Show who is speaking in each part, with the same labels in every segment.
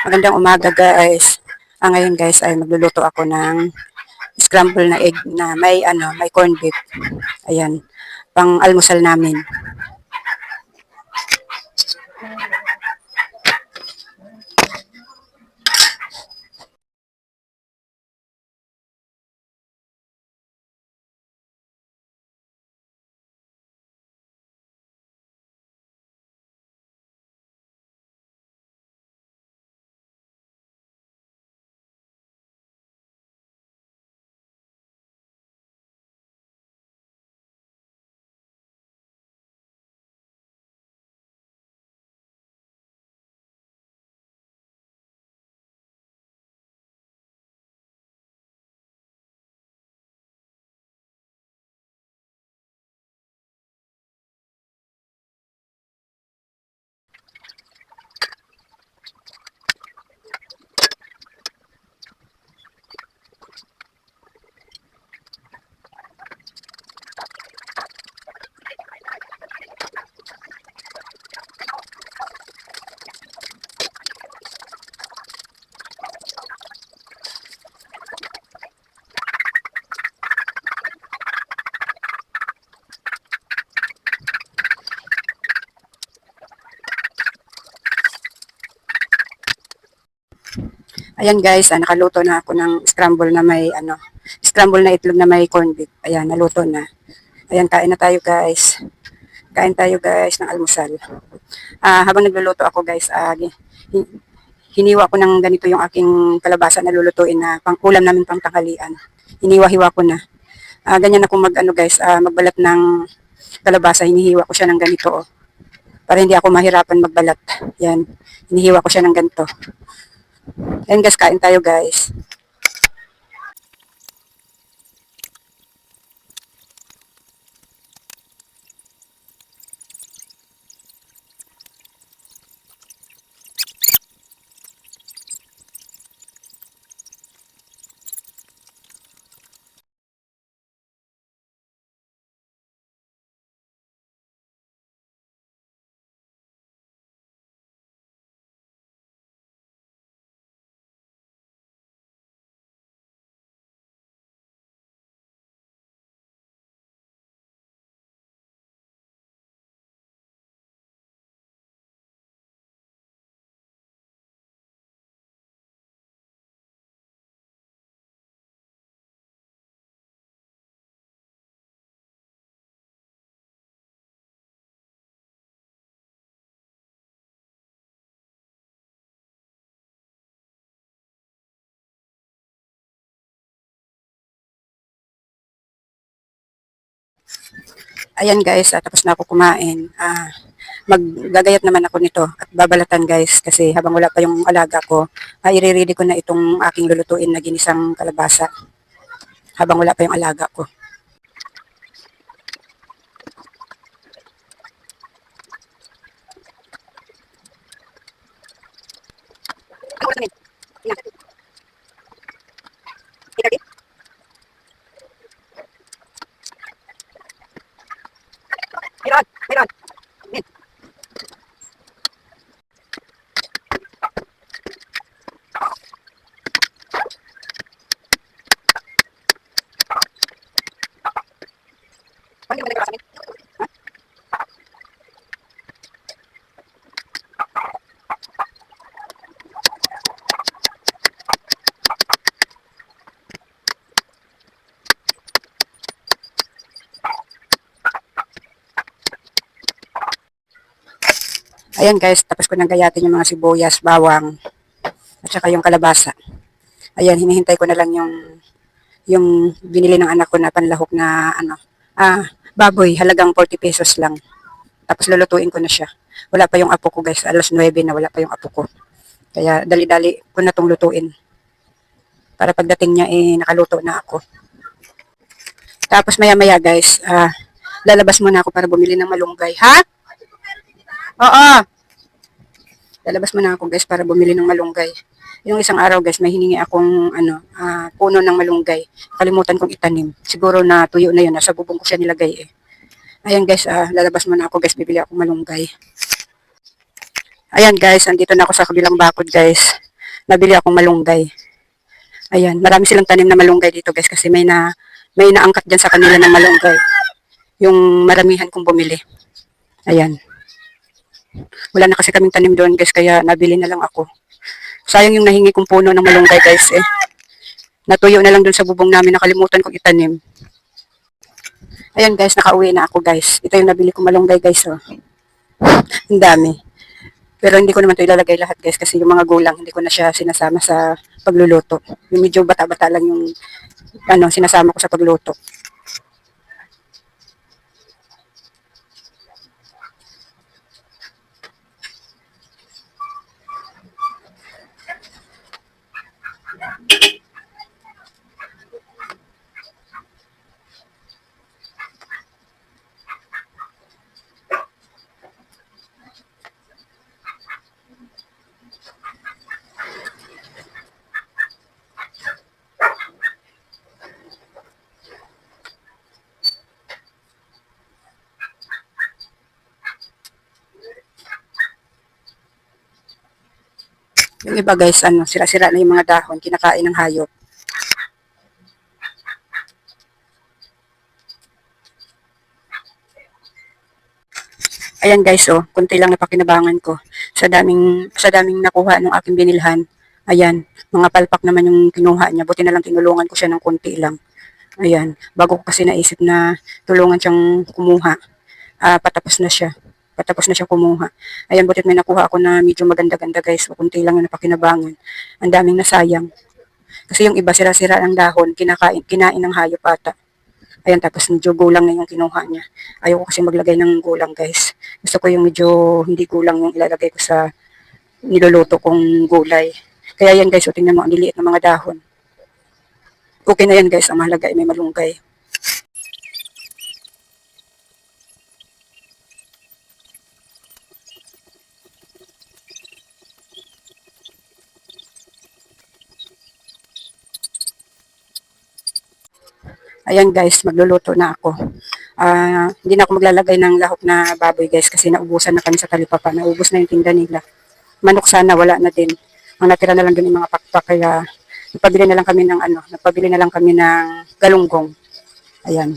Speaker 1: Magandang umaga guys. Ah, ngayon guys ay magluluto ako ng scramble na egg na may ano, may corned beef. Ayan, pang almusal namin. Ayan guys, ah, nakaluto na ako ng scramble na may ano, scramble na itlog na may corned beef. Ayan, naluto na. Ayan, kain na tayo guys. Kain tayo guys ng almusal. Ah, habang nagluluto ako guys, ah, hiniwa ko ng ganito yung aking kalabasa na lulutuin na pang ulam namin pang tanghalian. Hiniwa-hiwa ko na. Ah, ganyan ako mag ano guys, ah, magbalat ng kalabasa, hinihiwa ko siya ng ganito oh. Para hindi ako mahirapan magbalat. Yan, hinihiwa ko siya ng ganito. Ayan guys, kain tayo guys. Ayan guys, ah, tapos na ako kumain. Ah, maggagayat naman ako nito at babalatan guys kasi habang wala pa yung alaga ko, ah, i-ready ko na itong aking lulutuin na ginisang kalabasa habang wala pa yung alaga ko. Meron, meron. Ayan guys, tapos ko nang gayatin yung mga sibuyas, bawang, at saka yung kalabasa. Ayan, hinihintay ko na lang yung yung binili ng anak ko na panlahok na ano, ah, baboy, halagang 40 pesos lang. Tapos lulutuin ko na siya. Wala pa yung apo ko guys, alas 9 na wala pa yung apo ko. Kaya dali-dali ko na tong lutuin. Para pagdating niya eh nakaluto na ako. Tapos maya-maya guys, ah, lalabas muna ako para bumili ng malunggay. Ha? Oo. Lalabas muna ako guys para bumili ng malunggay. Yung isang araw guys, may hiningi akong ano, ah, puno ng malunggay. Kalimutan kong itanim. Siguro na tuyo na yun. Nasa bubong ko siya nilagay eh. Ayan guys, ah, lalabas muna ako guys. Bibili ako malunggay. Ayan guys, andito na ako sa kabilang bakod guys. nabili akong malunggay. Ayan, marami silang tanim na malunggay dito guys kasi may na may naangkat dyan sa kanila ng malunggay. Yung maramihan kong bumili. Ayan. Wala na kasi kaming tanim doon guys kaya nabili na lang ako. Sayang yung nahingi kong puno ng malunggay guys eh. Natuyo na lang doon sa bubong namin nakalimutan kong itanim. Ayan guys, nakauwi na ako guys. Ito yung nabili kong malunggay guys oh. Ang dami. Pero hindi ko naman ito ilalagay lahat guys kasi yung mga gulang hindi ko na siya sinasama sa pagluluto. Yung medyo bata-bata lang yung ano, sinasama ko sa pagluto. Iba guys, ano, sira-sira na yung mga dahon, kinakain ng hayop. Ayan guys, oh, kunti lang napakinabangan ko. Sa daming, sa daming nakuha ng aking binilhan. Ayan, mga palpak naman yung kinuha niya. Buti na lang tinulungan ko siya ng kunti lang. Ayan, bago ko kasi naisip na tulungan siyang kumuha. Ah, patapos na siya. Patapos na siya kumuha. Ayan, butit may nakuha ako na medyo maganda-ganda guys. Kunti lang yung napakinabangan. Ang daming nasayang. Kasi yung iba sira-sira ng dahon, kinakain, kinain ng hayop ata. Ayan, tapos medyo gulang na yung kinuha niya. Ayaw ko kasi maglagay ng gulang guys. Gusto ko yung medyo hindi gulang yung ilalagay ko sa niluluto kong gulay. Kaya yan guys, o tingnan mo, ang liliit ng mga dahon. Okay na yan guys, ang mahalaga ay may malunggay. Ayan guys, magluluto na ako. Ah, hindi na ako maglalagay ng lahok na baboy guys kasi naubusan na kami sa talipapa. Naubos na yung tinda nila. Manok sana wala na din. Ang natira na lang din yung mga pakpak kaya nagpabili na lang kami ng ano, nagpabili na lang kami ng galunggong. Ayan.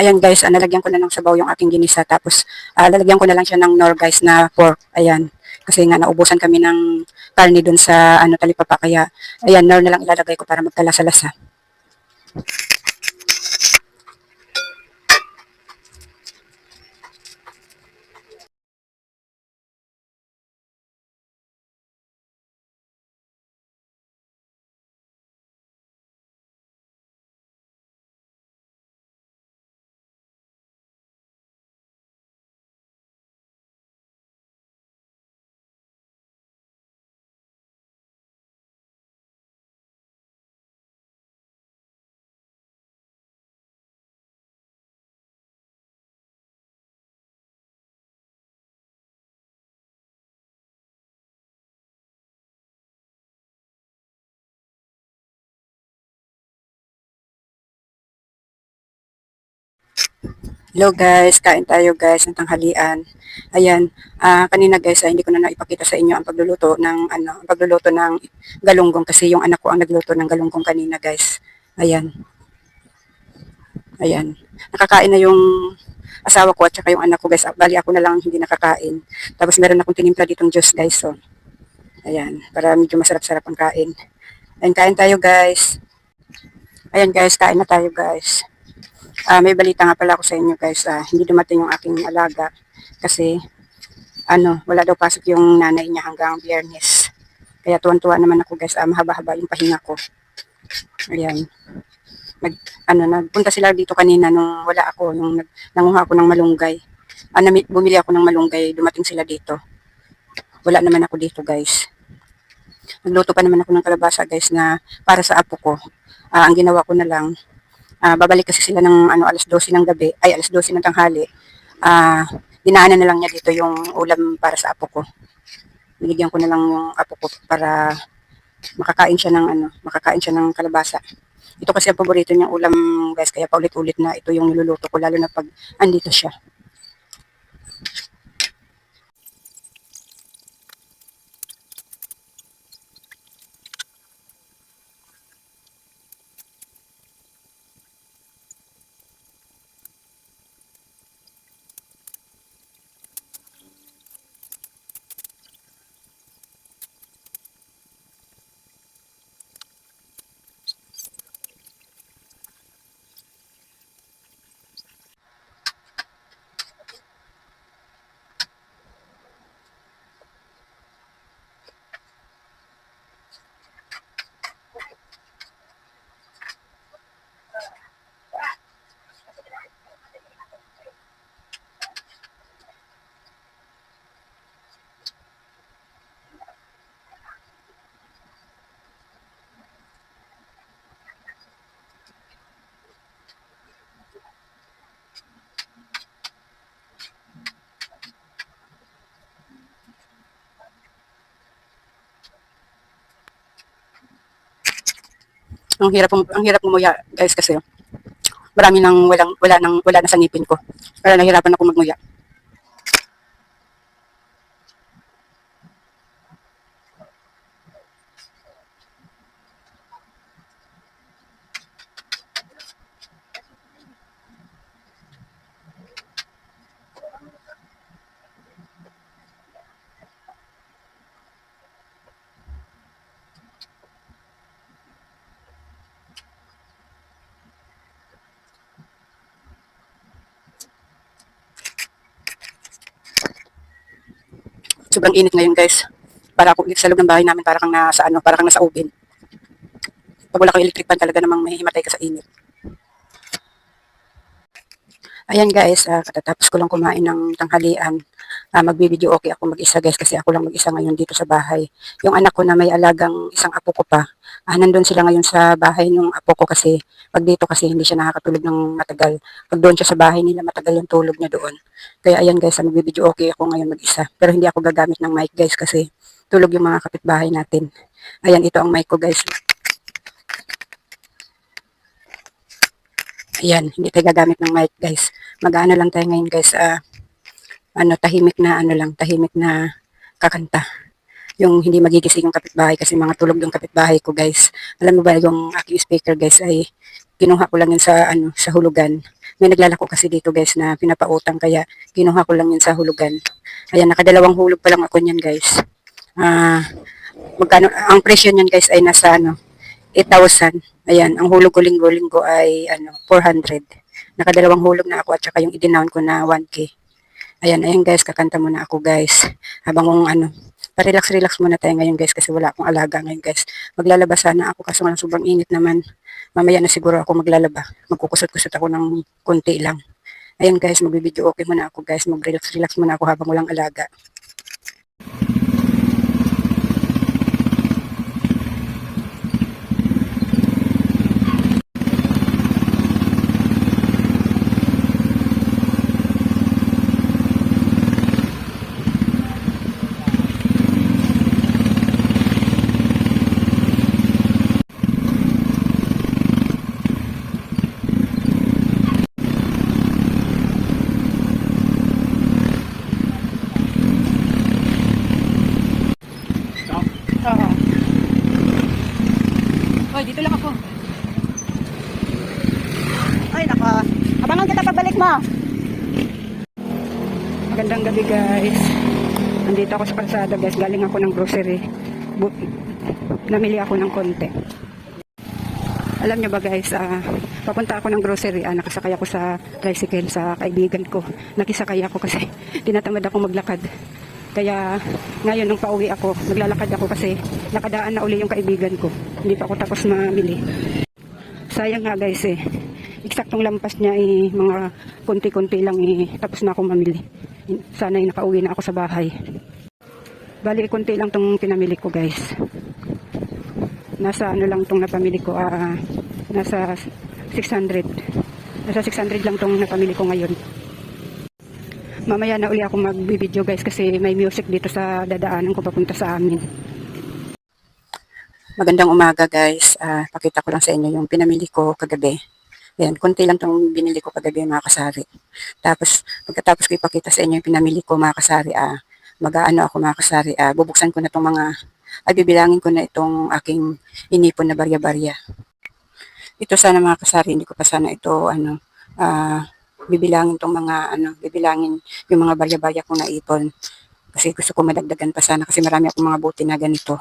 Speaker 1: Ayan guys, ah, nalagyan ko na ng sabaw yung aking ginisa. Tapos, ah, lalagyan ko na lang siya ng nor guys na pork. Ayan. Kasi nga naubusan kami ng karne dun sa ano talipapa. Kaya, ayan, nor na lang ilalagay ko para magkalasa-lasa. Hello guys, kain tayo guys ng tanghalian. Ayan, ah kanina guys, ah, hindi ko na naipakita sa inyo ang pagluluto ng ano, ang pagluluto ng galunggong kasi yung anak ko ang nagluto ng galunggong kanina guys. Ayan. Ayan. Nakakain na yung asawa ko at saka yung anak ko guys. Bali ako na lang hindi nakakain. Tapos meron akong tinimpla ditong juice guys. So, ayan, para medyo masarap-sarap ang kain. Ayan, kain tayo guys. Ayan guys, kain na tayo guys. Ah, may balita nga pala ako sa inyo guys. Ah, hindi dumating yung aking alaga kasi ano, wala daw pasok yung nanay niya hanggang biyernes. Kaya tuwan-tuwa naman ako guys. Ah, mahaba-haba yung pahinga ko. Ayan. Nag, ano, nagpunta sila dito kanina nung wala ako, nung nag, nanguha ako ng malunggay. Ah, nami- bumili ako ng malunggay, dumating sila dito. wala naman ako dito guys. Nagluto pa naman ako ng kalabasa guys na para sa apo ko. Ah, ang ginawa ko na lang, ah, babalik kasi sila ng ano, alas 12 ng gabi, ay alas 12 ng tanghali. Ah, dinaanan na lang niya dito yung ulam para sa apo ko. Binigyan ko na lang yung apo ko para makakain siya ng ano, makakain siya ng kalabasa. Ito kasi ang paborito niyang ulam guys, kaya paulit-ulit na ito yung niluluto ko lalo na pag andito siya. Ang hirap ang hirap umuya guys kasi marami nang walang wala nang wala na sa ngipin ko. Kaya nahirapan ako magmuya. Sobrang init ngayon guys. Para ako sa loob ng bahay namin para kang nasa ano, para kang nasa oven. Pag wala kang electric fan talaga namang may himatay ka sa init. Ayan guys, ah, katatapos ko lang kumain ng tanghalian. Ah, magbibideo okay ako mag-isa guys kasi ako lang mag-isa ngayon dito sa bahay. Yung anak ko na may alagang isang apo ko pa, ah, nandun sila ngayon sa bahay ng apo ko kasi pag dito kasi hindi siya nakakatulog ng matagal. Pag doon siya sa bahay nila, matagal yung tulog niya doon. Kaya ayan guys, ah, magbibideo okay ako ngayon mag-isa. Pero hindi ako gagamit ng mic guys kasi tulog yung mga kapitbahay natin. Ayan, ito ang mic ko guys. Ayan, hindi tayo gagamit ng mic guys. Mag-ano lang tayo ngayon guys. ah, ano, tahimik na ano lang, tahimik na kakanta. Yung hindi magigising yung kapitbahay kasi mga tulog yung kapitbahay ko guys. Alam mo ba yung aking speaker guys ay kinuha ko lang yun sa ano sa hulugan. May naglalako kasi dito guys na pinapautang kaya kinuha ko lang yun sa hulugan. Ayan, nakadalawang hulog pa lang ako niyan guys. Ah, magkano ang presyo niyan guys ay nasa ano 8,000. Ayan, ang hulog ko linggo-linggo ay ano 400. Nakadalawang hulog na ako at saka yung idinown ko na 1k. Ayan, ayan guys, kakanta muna ako guys. Habang kung ano, pa-relax-relax muna tayo ngayon guys kasi wala akong alaga ngayon guys. Maglalaba sana ako kasi walang sobrang init naman. Mamaya na siguro ako maglalaba. Magkukusot-kusot ako ng konti lang. Ayan guys, magbibideo okay muna ako guys. Mag-relax-relax muna ako habang walang alaga. Oo. Hoy, dito lang ako. Ay, naka. Abangan mo. Magandang gabi, guys. Nandito ako sa kalsada, guys. Galing ako ng grocery. Bu- namili ako ng konti. Alam niyo ba guys, ah, papunta ako ng grocery, ah, nakasakay ako sa tricycle sa kaibigan ko. Nakisakay ako kasi tinatamad ako maglakad. Kaya ngayon nung pauwi ako, naglalakad ako kasi nakadaan na uli yung kaibigan ko. Hindi pa ako tapos mamili. Sayang nga guys eh. Eksaktong lampas niya eh, mga konti-konti lang eh, tapos na ako mamili. Sana eh, nakauwi na ako sa bahay. Bali, konti lang tong pinamili ko guys. Nasa ano lang tong napamili ko, ah, nasa 600. Nasa 600 lang tong napamili ko ngayon. Mamaya na uli ako magbibideo guys kasi may music dito sa dadaanan ko papunta sa amin. Magandang umaga guys. Ah, pakita ko lang sa inyo yung pinamili ko kagabi. Ayan, konti lang tong binili ko kagabi mga kasari. Tapos, pagkatapos ko ipakita sa inyo yung pinamili ko mga kasari, ah, mag-aano ako mga kasari, ah, bubuksan ko na tong mga, ay bibilangin ko na itong aking inipon na barya-barya. Ito sana mga kasari, hindi ko pa sana ito, ano, ah, bibilangin tong mga, ano, bibilangin yung mga barya-barya kong naipon. Kasi gusto ko madagdagan pa sana kasi marami akong mga buti na ganito.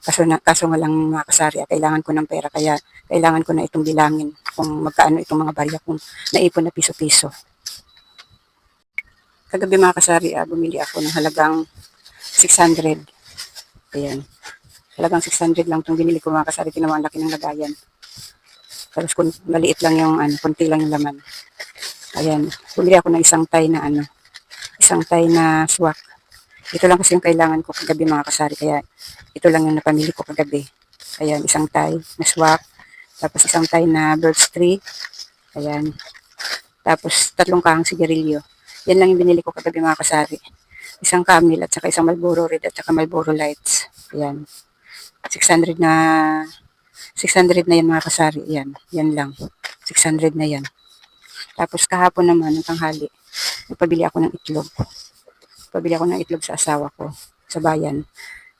Speaker 1: Kaso, na, kaso nga lang mga kasari, ah, kailangan ko ng pera kaya kailangan ko na itong bilangin kung magkaano itong mga barya kong naipon na piso-piso. Kagabi mga kasari, ah, bumili ako ng halagang 600. Ayan. Halagang 600 lang itong binili ko mga kasari. Tinawa laki ng lagayan. Tapos kung maliit lang yung ano, konti lang yung laman. Ayan. Bumili ako ng isang tay na ano, isang tay na swak. Ito lang kasi yung kailangan ko kagabi mga kasari. Kaya ito lang yung napamili ko kagabi. Ayan, isang tay na swak. Tapos isang tay na birch tree. Ayan. Tapos tatlong kahang sigarilyo. Yan lang yung binili ko kagabi mga kasari. Isang camel at saka isang Marlboro Red at saka Marlboro Lights. Ayan. 600 na 600 na yan mga kasari. Yan. Yan lang. 600 na yan. Tapos kahapon naman, ng tanghali, nagpabili ako ng itlog. Pabili ako ng itlog sa asawa ko sa bayan.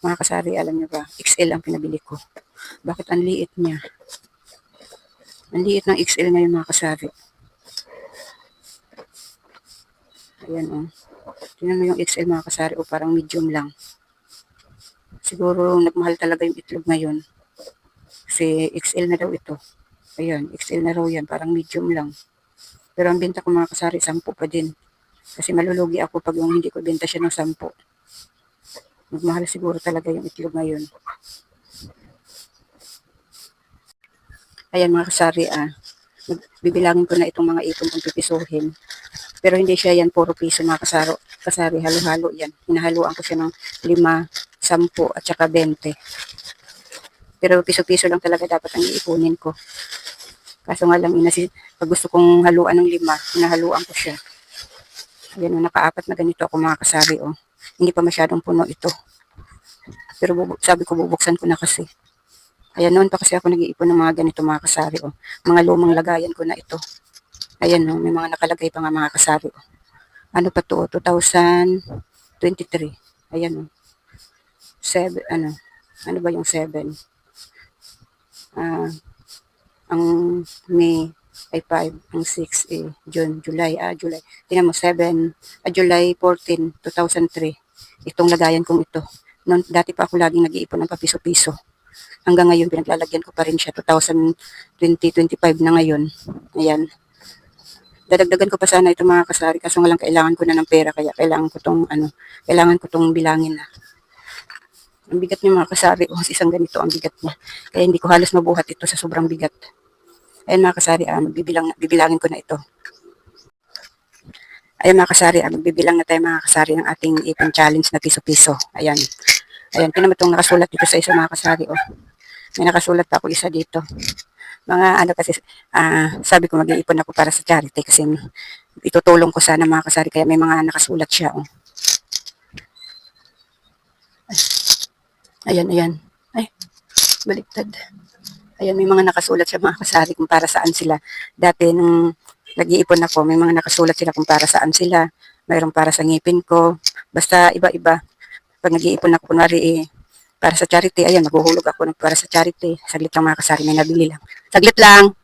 Speaker 1: Mga kasari, alam niyo ba, XL ang pinabili ko. Bakit ang liit niya? Ang liit ng XL ngayon mga kasari. Ayan o. Oh. Tingnan mo yung XL mga kasari o parang medium lang. Siguro nagmahal talaga yung itlog ngayon. Kasi XL na daw ito. Ayan, XL na raw yan. Parang medium lang. Pero ang benta ko mga kasari, 10 pa din. Kasi malulugi ako pag yung hindi ko benta siya ng 10. Magmahal siguro talaga yung itlog ngayon. Ayan mga kasari, ah. Bibilangin ko na itong mga ipon kong pipisuhin. Pero hindi siya yan puro piso mga kasaro. Kasari, halo-halo yan. Hinahaluan ko siya ng 5, 10 at saka 20. Pero piso-piso lang talaga dapat ang iipunin ko. Kaso nga lang, inasi, pag gusto kong haluan ng lima, hinahaluan ko siya. Ayan o, nakaapat na ganito ako mga kasari o. Hindi pa masyadong puno ito. Pero sabi ko bubuksan ko na kasi. Ayan, noon pa kasi ako nag-iipon ng mga ganito mga kasari o. Mga lumang lagayan ko na ito. Ayan o, may mga nakalagay pa nga mga kasari o. Ano pa to? 2023. Ayan o. Seven, ano, ano ba yung 7? Ah, ang May ay 5, ang 6 eh, June, July, ah, July. Tingnan mo, 7, ah, July 14, 2003. Itong lagayan kong ito. Noon, dati pa ako laging nag-iipon ng papiso-piso. Hanggang ngayon, pinaglalagyan ko pa rin siya. 2020-25 na ngayon. Ayan. Dadagdagan ko pa sana ito mga kasari kasi nga lang kailangan ko na ng pera kaya kailangan ko tong ano, kailangan ko tong bilangin na. Ang bigat niya mga kasari, oh, isang ganito ang bigat niya. Kaya hindi ko halos mabuhat ito sa sobrang bigat. Ayan mga kasari, ah, magbibilang, bibilangin ko na ito. Ayan mga kasari, ah, magbibilang na tayo mga kasari ng ating ipon challenge na piso-piso. Ayan. Ayan, tinan mo itong nakasulat dito sa isa mga kasari. Oh. May nakasulat pa ako isa dito. Mga ano kasi, ah, sabi ko mag-iipon ako para sa charity kasi itutulong ko sana mga kasari kaya may mga nakasulat siya. Oh. Ayan, ayan. Ay, baliktad. Ayan, may mga nakasulat siya mga kasari kung para saan sila. Dati nung nag-iipon ako, may mga nakasulat sila kung para saan sila. Mayroong para sa ngipin ko. Basta iba-iba. Pag nag-iipon ako, kunwari eh, para sa charity, ayan, maghuhulog ako ng para sa charity. Saglit lang mga kasari, may nabili lang. Saglit lang!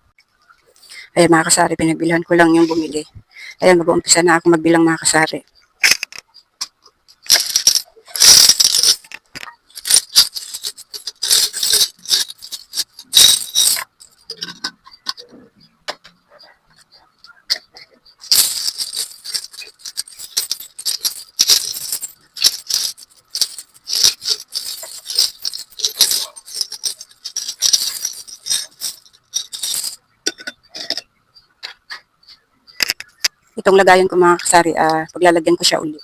Speaker 1: Ayan mga kasari, pinagbilhan ko lang yung bumili. Ayan, mag-uumpisa na ako magbilang mga kasari. Itong lagayan ko mga kasari, ah, paglalagyan ko siya uli.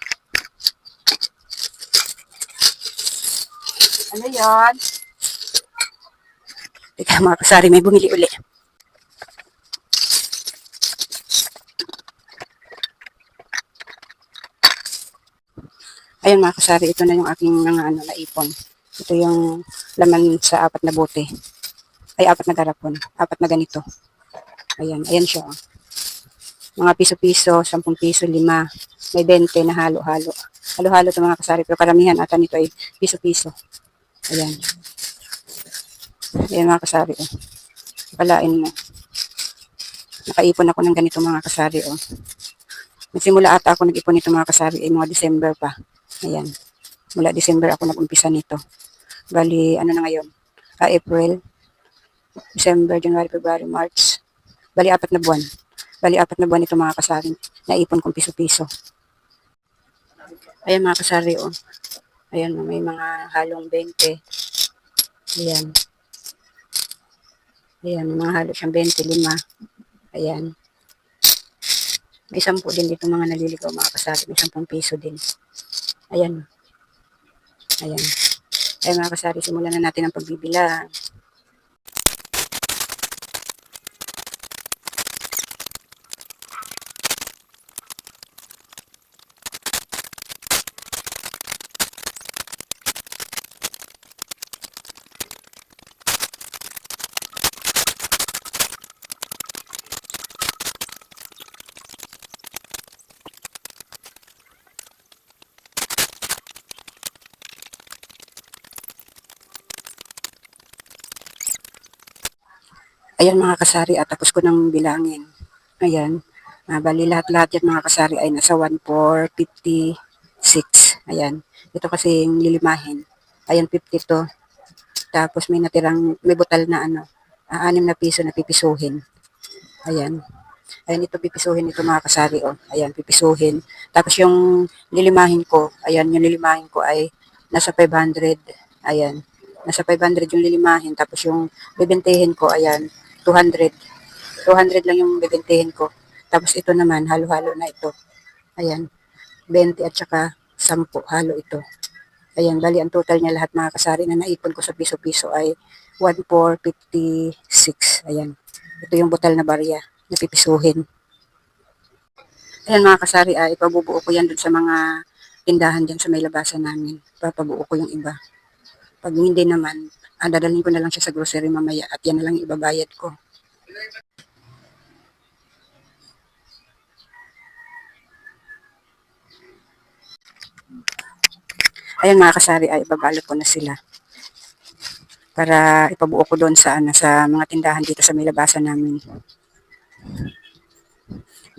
Speaker 1: Ano yan? Teka mga kasari, may bumili uli. Ayun mga kasari, ito na yung aking mga ano, naipon. Ito yung laman sa apat na bote. Ay, apat na garapon. Apat na ganito. Ayan, ayan siya. oh. Mga piso-piso, 10 piso, 5. May 20 na halo-halo. Halo-halo ito mga kasari, pero karamihan ata nito ay piso-piso. Ayan. Ayan mga kasari. Oh. Palain mo. Nakaipon ako ng ganito mga kasari. Oh. Nagsimula ata ako nag-ipon nito mga kasari ay mga December pa. Ayan. Mula December ako nag-umpisa nito. Bali, ano na ngayon? Ah, April, December, January, February, March. Bali, apat na buwan. Bali, apat na buwan ito mga kasari. Naipon kong piso-piso. Ayan mga kasari, oh. Ayan, may mga halong 20. Ayan. Ayan, mga halo siyang 25. Ayan. May 10 din dito mga naliligaw mga kasari. May 10 piso din. Ayan. Ayan. Ay mga kasari, simulan na natin ang pagbibilang. Ayan mga kasari, at tapos ko nang bilangin. Ayan. Ah, bali lahat-lahat yan mga kasari ay nasa 1,456. Ayan. Ito kasi yung lilimahin. Ayan, 50 to. Tapos may natirang, may butal na ano, ah, anim na piso na pipisuhin. Ayan. Ayan, ito pipisuhin ito mga kasari, oh. Ayan, pipisuhin. Tapos yung lilimahin ko, ayan, yung lilimahin ko ay nasa 500. Ayan. Nasa 500 yung lilimahin. Tapos yung bibintihin ko, ayan, 200. 200 lang yung bibintihin ko. Tapos ito naman, halo-halo na ito. Ayan, 20 at saka 10, halo ito. Ayan, bali ang total niya lahat mga kasari na naipon ko sa piso-piso ay 1,456. Ayan, ito yung butal na barya na pipisuhin. Ayan mga kasari, ay ipabubuo ko yan dun sa mga tindahan dyan sa may labasan namin. Papabuo ko yung iba. Pag hindi naman, ah, dadalhin ko na lang siya sa grocery mamaya at yan na lang ibabayad ko. Ayan mga kasari, ay ibabalot ko na sila. Para ipabuo ko doon sa, ano, sa mga tindahan dito sa may labasan namin.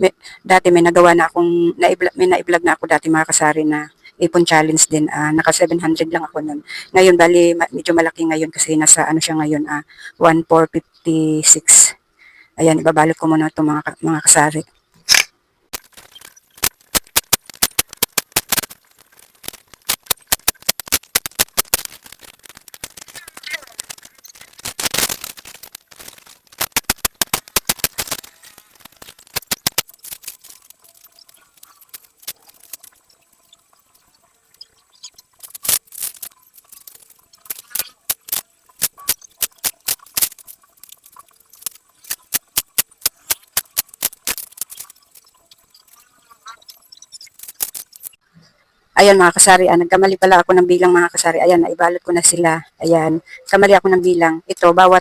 Speaker 1: May, dati may nagawa na akong, naiblog, may naiblog na ako dati mga kasari na ipon challenge din. ah naka 700 lang ako nun. Ngayon, bali, medyo malaki ngayon kasi nasa ano siya ngayon, ah 1,456. Ayan, ibabalot ko muna itong mga, mga kasari. Ayan mga kasari, ah, nagkamali pala ako ng bilang mga kasari. Ayan, naibalot ko na sila. Ayan, kamali ako ng bilang. Ito, bawat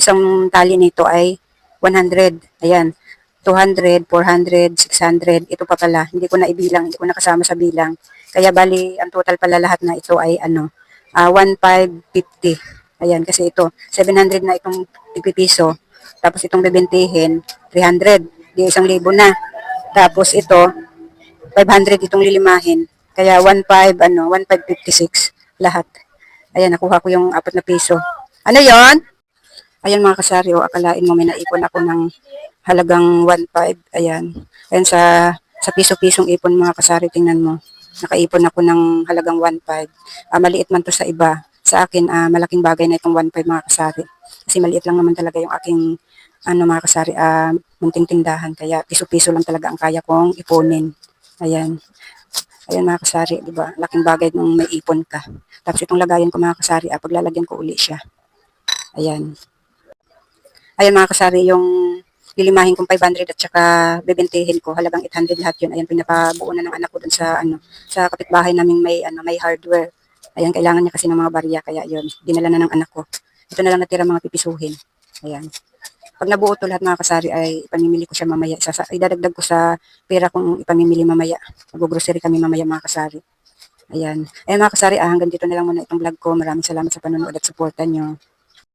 Speaker 1: isang tali nito ay 100. Ayan, 200, 400, 600. Ito pa pala, hindi ko na ibilang, hindi ko na kasama sa bilang. Kaya bali, ang total pala lahat na ito ay ano, ah 1,550. Ayan, kasi ito, 700 na itong pipiso. Tapos itong bibintihin, 300. Di isang libo na. Tapos ito, 500 itong lilimahin. Kaya 1.5, ano, 1.556 lahat. Ayan, nakuha ko yung apat na piso. Ano yon? Ayan mga kasari, o akalain mo may naipon ako ng halagang 1.5. Ayan. Ayan sa, sa piso-pisong ipon mga kasari, tingnan mo. Nakaipon ako ng halagang 1.5. Ah, maliit man to sa iba. Sa akin, ah, malaking bagay na itong 1.5 mga kasari. Kasi maliit lang naman talaga yung aking ano mga kasari, ah, munting tindahan. Kaya piso-piso lang talaga ang kaya kong ipunin. Ayan. Ayan mga kasari, di ba? Laking bagay nung may ipon ka. Tapos itong lagayan ko mga kasari, ah, paglalagyan ko uli siya. Ayan. Ayan mga kasari, yung lilimahin kong 500 at saka bebentihin ko halagang 800 lahat yun. Ayan, pinapabuo na ng anak ko dun sa, ano, sa kapitbahay naming may, ano, may hardware. Ayan, kailangan niya kasi ng mga barya, kaya yun, dinala na ng anak ko. Ito na lang natira mga pipisuhin. Ayan. Pag nabuo to lahat mga kasari ay ipamimili ko siya mamaya. Sasa, idadagdag ko sa pera kung ipamimili mamaya. Mag-grocery kami mamaya mga kasari. Ayan. Ayan mga kasari, ah, hanggang dito na lang muna itong vlog ko. Maraming salamat sa panonood at suporta nyo.